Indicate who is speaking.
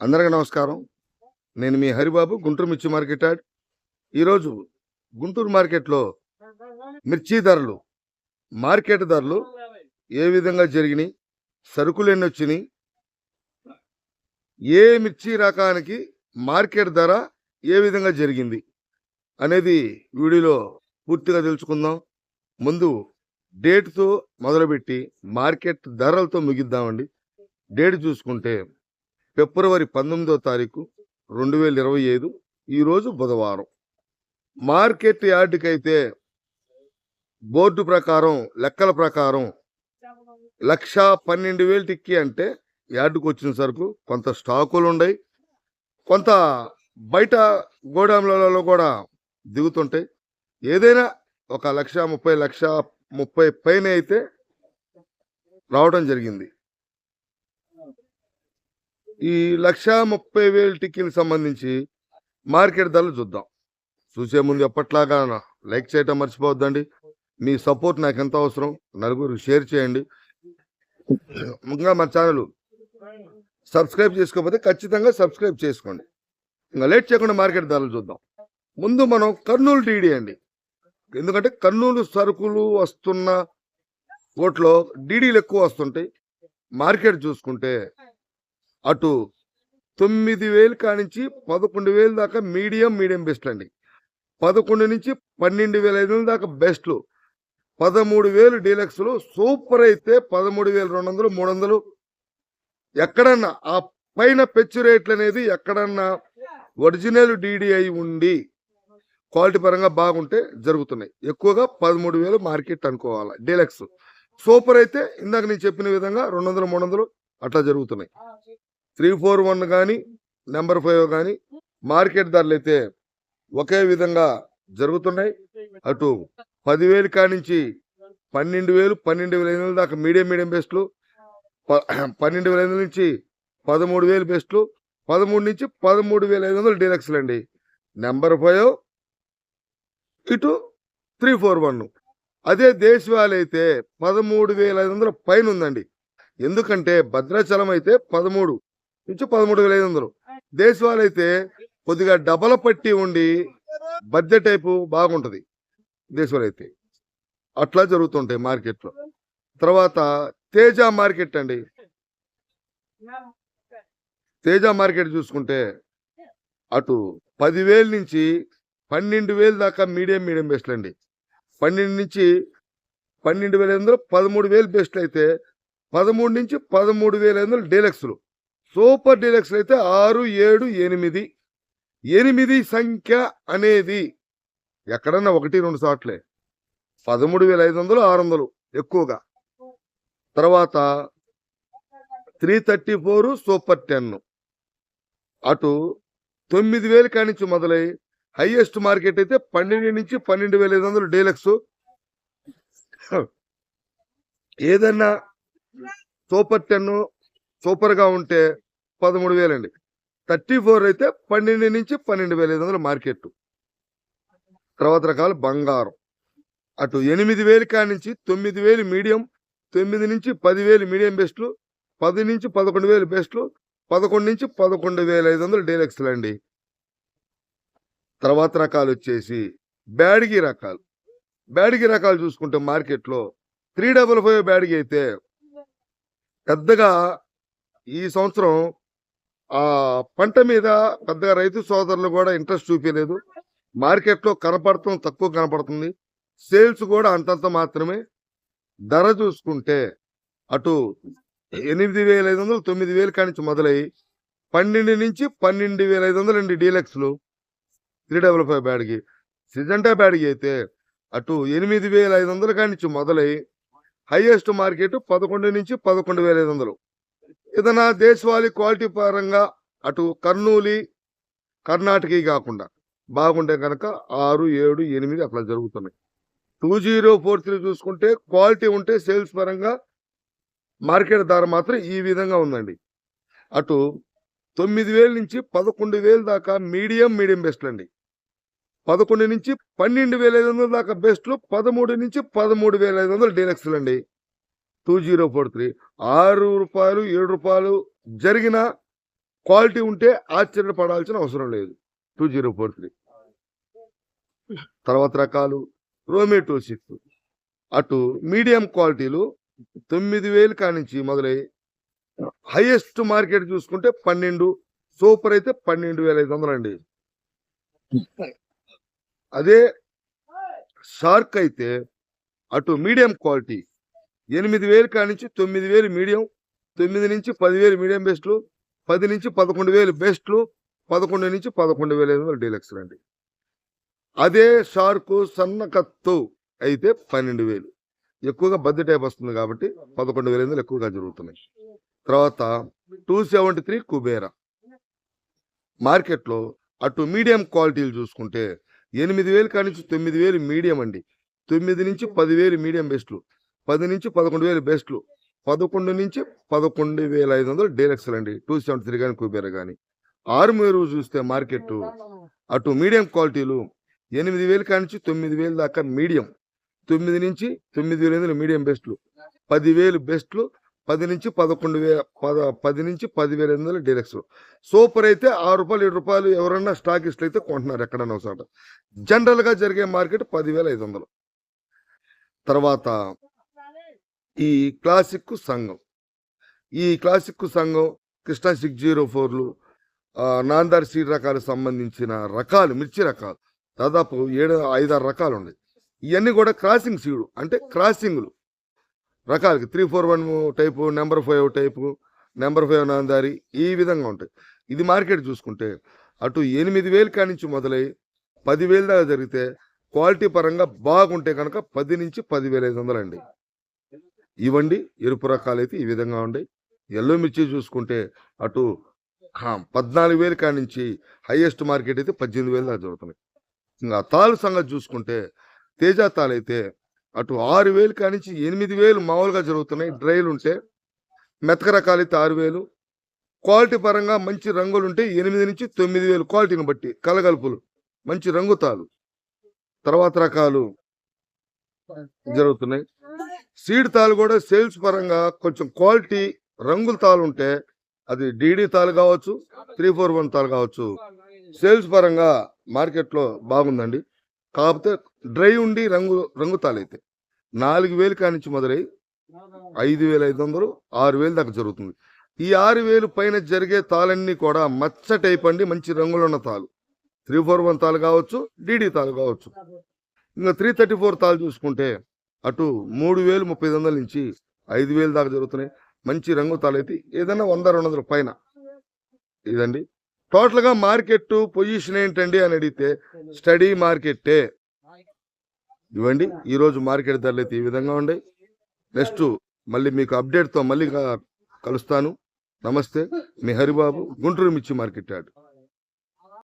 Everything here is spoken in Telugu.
Speaker 1: అందరికీ నమస్కారం. నేను మీ హరిబాబు గుంటూరు మిర్చి మార్కెట్ యాడ్. ఈరోజు గుంటూరు మార్కెట్లో మిర్చి ధరలు మార్కెట్ ధరలు ఏ విధంగా జరిగినాయి సరుకులు ఎన్ని వచ్చినాయి ఏ మిర్చి రకానికి మార్కెట్ ధర ఏ విధంగా జరిగింది అనేది వీడియోలో పూర్తిగా తెలుసుకుందాం. ముందు డేట్తో మొదలుపెట్టి మార్కెట్ ధరలతో ముగిద్దామండి. డేట్ చూసుకుంటే ఫిబ్రవరి పంతొమ్మిదో తారీఖు రెండు వేల ఇరవై ఐదు ఈరోజు బుధవారం. మార్కెట్ యార్డుకైతే అయితే బోర్డు ప్రకారం లెక్కల ప్రకారం లక్ష పన్నెండు వేలు టిక్కి అంటే యార్డుకు వచ్చిన సరుకు కొంత స్టాకులు ఉన్నాయి కొంత బయట గోడాములలో కూడా దిగుతుంటాయి. ఏదైనా ఒక లక్ష ముప్పై లక్ష ముప్పై పైన అయితే రావడం జరిగింది. ఈ లక్ష ముప్పై వేలు టిక్కీలకు సంబంధించి మార్కెట్ ధరలు చూద్దాం. చూసే ముందు ఎప్పట్లాగా లైక్ చేయటం మర్చిపోవద్దండి. మీ సపోర్ట్ నాకు ఎంత అవసరం? నలుగురు షేర్ చేయండి. ఇంకా మా ఛానల్ సబ్స్క్రైబ్ చేసుకోకపోతే ఖచ్చితంగా సబ్స్క్రైబ్ చేసుకోండి. ఇంకా లేట్ చేయకుండా మార్కెట్ ధరలు చూద్దాం. ముందు మనం కర్నూలు డీడీ అండి. ఎందుకంటే కర్నూలు సరుకులు వస్తున్న ఓట్లో డీడీలు ఎక్కువ వస్తుంటాయి. మార్కెట్ చూసుకుంటే అటు తొమ్మిది వేలు కానించి పదకొండు వేలు దాకా మీడియం మీడియం బెస్ట్ అండి. పదకొండు నుంచి పన్నెండు వేల ఐదు వందల దాకా బెస్ట్లు. పదమూడు వేలు డీలక్స్లు సూపర్ అయితే పదమూడు వేల రెండు వందలు మూడు వందలు. ఎక్కడన్నా ఆ పైన పెచ్చు రేట్లు అనేది ఎక్కడన్నా ఒరిజినల్ డీడీ అయి ఉండి క్వాలిటీ పరంగా బాగుంటే జరుగుతున్నాయి. ఎక్కువగా పదమూడు వేలు మార్కెట్ అనుకోవాలి డీలక్స్. సూపర్ అయితే ఇందాక నేను చెప్పిన విధంగా రెండు వందలు మూడు వందలు అట్లా జరుగుతున్నాయి. త్రీ ఫోర్ వన్ కానీ నెంబర్ ఫైవ్ కానీ మార్కెట్ ధరలు అయితే ఒకే విధంగా జరుగుతున్నాయి. అటు పదివేలు కానించి పన్నెండు వేలు పన్నెండు వేల ఐదు వందల దాకా మీడియం మీడియం బెస్ట్లు ప- పన్నెండు వేల ఐదు నుంచి పదమూడు వేలు బెస్ట్లు పదమూడు నుంచి పదమూడు వేల ఐదు వందలు డీలక్స్లు అండి. నెంబర్ ఫైవ్ ఇటు త్రీ ఫోర్ వన్. అదే దేశవాళి అయితే పదమూడు వేల ఐదు వందల పైన ఉందండి. ఎందుకంటే భద్రాచలం అయితే పదమూడు నుంచి పదమూడు వేల ఐదు వందలు. దేశవాళీ అయితే కొద్దిగా డబల పట్టి ఉండి బడ్జెట్ టైపు బాగుంటుంది దేశవాళీ అయితే అట్లా జరుగుతుంటాయి మార్కెట్లో. తర్వాత తేజ మార్కెట్ అండి. తేజ మార్కెట్ చూసుకుంటే అటు పదివేల నుంచి పన్నెండు వేలు దాకా మీడియం మీడియం బెస్ట్లు అండి. పన్నెండు నుంచి పన్నెండు వేల ఐదు వందలు పదమూడు వేలు బెస్ట్లు అయితే పదమూడు నుంచి పదమూడు వేల ఐదు వందలు డీలక్స్లు. సూపర్ డీలక్స్ అయితే ఆరు ఏడు ఎనిమిది. ఎనిమిది సంఖ్య అనేది ఎక్కడన్నా ఒకటి రెండు సార్లే. పదమూడు వేల ఐదు వందలు ఆరు వందలు ఎక్కువగా. తర్వాత three thirty four super ten. అటు తొమ్మిది వేలు కానించి మొదలై హైయెస్ట్ మార్కెట్ అయితే పన్నెండు నుంచి పన్నెండు వేల ఐదు వందలు డీలక్స్. ఏదన్నా సూపర్ టెన్ సూపర్గా ఉంటే పదమూడు వేలండి. థర్టీ ఫోర్ అయితే పన్నెండు నుంచి పన్నెండు వేల ఐదు వందలు మార్కెట్. తర్వాత రకాల బంగారం. అటు ఎనిమిది వేలు కాడి నుంచి తొమ్మిది వేలు మీడియం తొమ్మిది నుంచి పదివేలు మీడియం బెస్ట్లు పది నుంచి పదకొండు వేలు బెస్ట్లు పదకొండు నుంచి పదకొండు వేల ఐదు వందలు డీలక్స్లు అండి. తర్వాత రకాలు వచ్చేసి బ్యాడిగి రకాలు. బ్యాడిగి రకాలు చూసుకుంటే మార్కెట్లో త్రీ డబల్ ఫైవ్ బ్యాడిగి అయితే పెద్దగా ఈ సంవత్సరం ఆ పంట మీద పెద్దగా రైతు సోదరులు కూడా ఇంట్రెస్ట్ చూపించలేదు. మార్కెట్లో కనపడటం తక్కువ కనపడుతుంది. సేల్స్ కూడా అంతంత మాత్రమే. ధర చూసుకుంటే అటు ఎనిమిది వేల ఐదు వందలు తొమ్మిది వేలు కానించి మొదలై పన్నెండు నుంచి పన్నెండు వేల ఐదు వందలు అండి డీలక్స్లు. త్రీ డబల్ ఫైవ్ బ్యాడ్కి. సిజంటా బ్యాడ్కి అయితే అటు ఎనిమిది వేల ఐదు వందల కానించి మొదలై హైయెస్ట్ మార్కెట్ పదకొండు నుంచి పదకొండు వేల ఐదు వందలు. ఏదైనా దేశవాళీ క్వాలిటీ పరంగా అటు కర్నూలి కర్ణాటక కాకుండా బాగుంటే కనుక ఆరు ఏడు ఎనిమిది అట్లా జరుగుతున్నాయి. టూ జీరో ఫోర్ త్రీ చూసుకుంటే క్వాలిటీ ఉంటే సేల్స్ పరంగా మార్కెట్ ధర మాత్రం ఈ విధంగా ఉందండి. అటు తొమ్మిది వేల నుంచి పదకొండు వేలు దాకా మీడియం మీడియం బెస్ట్లు అండి పదకొండు నుంచి పన్నెండు వేల ఐదు వందల దాకా బెస్ట్లు పదమూడు నుంచి పదమూడు వేల ఐదు వందలు డీలక్స్లు అండి టూ జీరో ఫోర్ త్రీ ఆరు రూపాయలు ఏడు రూపాయలు జరిగిన క్వాలిటీ ఉంటే ఆశ్చర్యపడాల్సిన అవసరం లేదు. టూ జీరో ఫోర్ త్రీ తర్వాత రకాలు. రోమే టూ సిక్స్. అటు మీడియం క్వాలిటీలు తొమ్మిది వేలు కానించి మొదలై హైయెస్ట్ మార్కెట్ చూసుకుంటే పన్నెండు సూపర్ అయితే పన్నెండు వేల ఐదు వందలు అండి. అదే షార్క్ అయితే అటు మీడియం క్వాలిటీ ఎనిమిది వేలు కానించి తొమ్మిది వేలు మీడియం తొమ్మిది నుంచి పదివేలు మీడియం బెస్ట్లు పది నుంచి పదకొండు వేలు బెస్ట్లు పదకొండు నుంచి పదకొండు వేల ఐదు వందలు డీలక్స్ అండి అదే షార్కు సన్న కత్తు అయితే పన్నెండు వేలు. ఎక్కువగా బద్ద టైప్ వస్తుంది కాబట్టి పదకొండు వేల ఐదు ఎక్కువగా జరుగుతున్నాయి. తర్వాత టూ సెవెంటీ త్రీ కుబేరా. మార్కెట్లో అటు మీడియం క్వాలిటీలు చూసుకుంటే ఎనిమిది వేలు కానించి తొమ్మిది వేలు మీడియం అండి. తొమ్మిది నుంచి పదివేలు మీడియం బెస్ట్లు. పది నుంచి పదకొండు వేలు బెస్ట్లు. పదకొండు నుంచి పదకొండు వేల ఐదు వందలు డీలక్స్లు అండి. టూ సెవెంటీ త్రీ కానీ కుబేరా కానీ ఆరుమూరు చూస్తే మార్కెట్ అటు మీడియం క్వాలిటీలు ఎనిమిది వేలు కానించి తొమ్మిది వేలు దాకా మీడియం. తొమ్మిది నుంచి తొమ్మిది వేల ఐదు మీడియం బెస్ట్లు. పదివేలు బెస్ట్లు పది నుంచి పదకొండు వేల పద పది నుంచి పదివేల ఎనిమిది వందలు డీలక్స్ సూపర్ అయితే ఆరు రూపాయలు ఏడు రూపాయలు ఎవరన్నా స్టాకిస్ట్లు అయితే కొంటున్నారు ఎక్కడన్నా ఒకసారి జనరల్గా జరిగే మార్కెట్ పదివేల ఐదు వందలు. తర్వాత ఈ క్లాసిక్ సంఘం. ఈ క్లాసిక్ సంఘం కృష్ణ సిక్స్ జీరో ఫోర్లు నాందార్ సీడ్ రకాలకు సంబంధించిన రకాలు మిర్చి రకాలు దాదాపు ఏడు ఐదారు రకాలు ఉన్నాయి ఇవన్నీ కూడా క్రాసింగ్ సీడు అంటే క్రాసింగ్లు. రకాలకి three four one type number five type number five Namdhari ఈ విధంగా ఉంటాయి. ఇది మార్కెట్ చూసుకుంటే అటు ఎనిమిది వేలు కానించి మొదలై పదివేలు దాకా జరిగితే క్వాలిటీ పరంగా బాగుంటే కనుక పది నుంచి పదివేల ఐదు వందలు అండి ఇవ్వండి. ఎరుపు రకాలు అయితే ఈ విధంగా ఉన్నాయి ఎల్లో మిర్చి చూసుకుంటే అటు పద్నాలుగు వేలు కానించి హైయెస్ట్ మార్కెట్ అయితే పద్దెనిమిది వేలు దాకా జరుగుతున్నాయి. ఇంకా తాలు సంగతి చూసుకుంటే తేజ తాలు అయితే అటు ఆరు వేలు కానించి ఎనిమిది వేలు మామూలుగా జరుగుతున్నాయి. డ్రైలు ఉంటే మెతక రకాలు అయితే ఆరు వేలు. క్వాలిటీ పరంగా మంచి రంగులు ఉంటే ఎనిమిది నుంచి తొమ్మిది వేలు క్వాలిటీని బట్టి కలగలుపులు. మంచి రంగు తాలు. తర్వాత రకాలు జరుగుతున్నాయి. సీడ్ తాలు కూడా సేల్స్ పరంగా కొంచెం క్వాలిటీ రంగుల తాలు ఉంటే అది డీడీ తాలు కావచ్చు త్రీ ఫోర్ వన్ తాలు కావచ్చు. సేల్స్ పరంగా మార్కెట్లో బాగుందండి. కాకపోతే డ్రై ఉండి రంగు రంగు తాలు అయితే నాలుగు వేలు కానించి మొదలై ఐదు వేల ఐదు వందలు ఆరు వేలు దాకా జరుగుతుంది. ఈ ఆరు వేలు పైన జరిగే తాళన్నీ కూడా మచ్చ టైప్ అండి మంచి రంగులు ఉన్న తాలు. త్రీ ఫోర్ వన్ తాలు కావచ్చు డీడీ తాలు కావచ్చు. ఇంకా త్రీ థర్టీ ఫోర్ తాలు చూసుకుంటే అటు మూడు వేలు ముప్పై వందల నుంచి ఐదు వేలు దాకా జరుగుతున్నాయి. మంచి రంగు తాలు ఏదైనా వంద రెండు వందల పైన. ఇదండి. టోటల్గా మార్కెట్ పొజిషన్ ఏంటండి అని అడిగితే స్టడీ మార్కెట్టే. ఇవ్వండి. ఈరోజు మార్కెట్ ధరలు అయితే ఈ విధంగా ఉన్నాయి. నెక్స్ట్ మళ్ళీ మీకు అప్డేట్తో మళ్ళీ కలుస్తాను. నమస్తే. మీ హరిబాబు గుంటూరు మిర్చి మార్కెట్ యార్డ్.